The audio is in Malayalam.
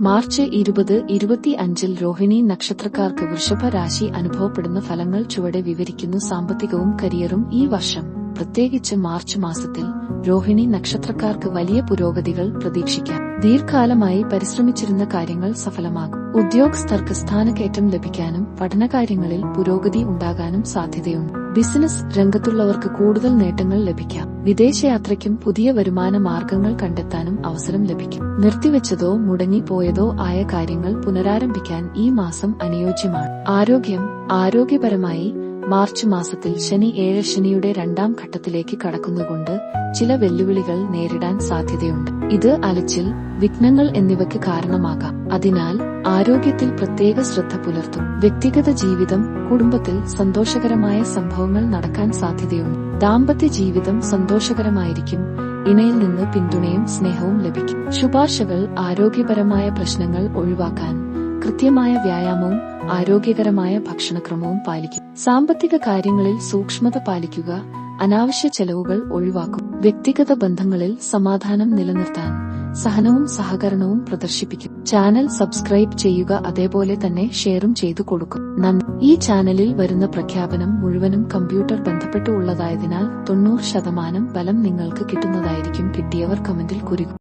മാർച്ച് ഇരുപത് ഇരുപത്തി അഞ്ചിൽ രോഹിണി നക്ഷത്രക്കാർക്ക് വൃഷഭ രാശി അനുഭവപ്പെടുന്ന ഫലങ്ങൾ ചുവടെ വിവരിക്കുന്നു. സാമ്പത്തികവും കരിയറും ഈ വർഷം. പ്രത്യേകിച്ച് മാർച്ച് മാസത്തിൽ രോഹിണി നക്ഷത്രക്കാർക്ക് വലിയ പുരോഗതികൾ പ്രതീക്ഷിക്കാം. ദീർഘകാലമായി പരിശ്രമിച്ചിരുന്ന കാര്യങ്ങൾ സഫലമാകും. ഉദ്യോഗസ്ഥർക്ക് സ്ഥാനക്കയറ്റം ലഭിക്കാനും പഠനകാര്യങ്ങളിൽ പുരോഗതി ഉണ്ടാകാനും സാധ്യതയുണ്ട്. ബിസിനസ് രംഗത്തുള്ളവർക്ക് കൂടുതൽ നേട്ടങ്ങൾ ലഭിക്കാം. വിദേശയാത്രയ്ക്കും പുതിയ വരുമാന മാർഗങ്ങൾ കണ്ടെത്താനും അവസരം ലഭിക്കും. നിർത്തിവെച്ചതോ മുടങ്ങിപ്പോയതോ ആയ കാര്യങ്ങൾ പുനരാരംഭിക്കാൻ ഈ മാസം അനുയോജ്യമാണ്. ആരോഗ്യം ആരോഗ്യപരമായി മാർച്ച് മാസത്തിൽ ശനി ഏഴ് ശനിയുടെ രണ്ടാം ഘട്ടത്തിലേക്ക് കടക്കുന്നുകൊണ്ട് ചില വെല്ലുവിളികൾ നേരിടാൻ സാധ്യതയുണ്ട്. ഇത് അലച്ചിൽ വിഘ്നങ്ങൾ എന്നിവയ്ക്ക് കാരണമാകാം. അതിനാൽ ആരോഗ്യത്തിൽ പ്രത്യേക ശ്രദ്ധ പുലർത്തും. വ്യക്തിഗത ജീവിതം കുടുംബത്തിൽ സന്തോഷകരമായ സംഭവങ്ങൾ നടക്കാൻ സാധ്യതയുണ്ട്. ദാമ്പത്യ ജീവിതം സന്തോഷകരമായിരിക്കും. ഇണയിൽ നിന്ന് പിന്തുണയും സ്നേഹവും ലഭിക്കും. ശുപാർശകൾ ആരോഗ്യപരമായ പ്രശ്നങ്ങൾ ഒഴിവാക്കാൻ കൃത്യമായ വ്യായാമവും ആരോഗ്യകരമായ ഭക്ഷണക്രമവും പാലിക്കും സാമ്പത്തിക കാര്യങ്ങളിൽ സൂക്ഷ്മത പാലിക്കുക അനാവശ്യ ചെലവുകൾ ഒഴിവാക്കും വ്യക്തിഗത ബന്ധങ്ങളിൽ സമാധാനം നിലനിർത്താൻ സഹനവും സഹകരണവും പ്രദർശിപ്പിക്കും. ചാനൽ സബ്സ്ക്രൈബ് ചെയ്യുക അതേപോലെ തന്നെ ഷെയറും ചെയ്തു കൊടുക്കും. ഈ ചാനലിൽ വരുന്ന പ്രഖ്യാപനം മുഴുവനും കമ്പ്യൂട്ടർ ബന്ധപ്പെട്ടുള്ളതായതിനാൽ തൊണ്ണൂറ് ശതമാനം ബലം നിങ്ങൾക്ക് കിട്ടുന്നതായിരിക്കും. കിട്ടിയവർ കമന്റിൽ കുറിക്കും.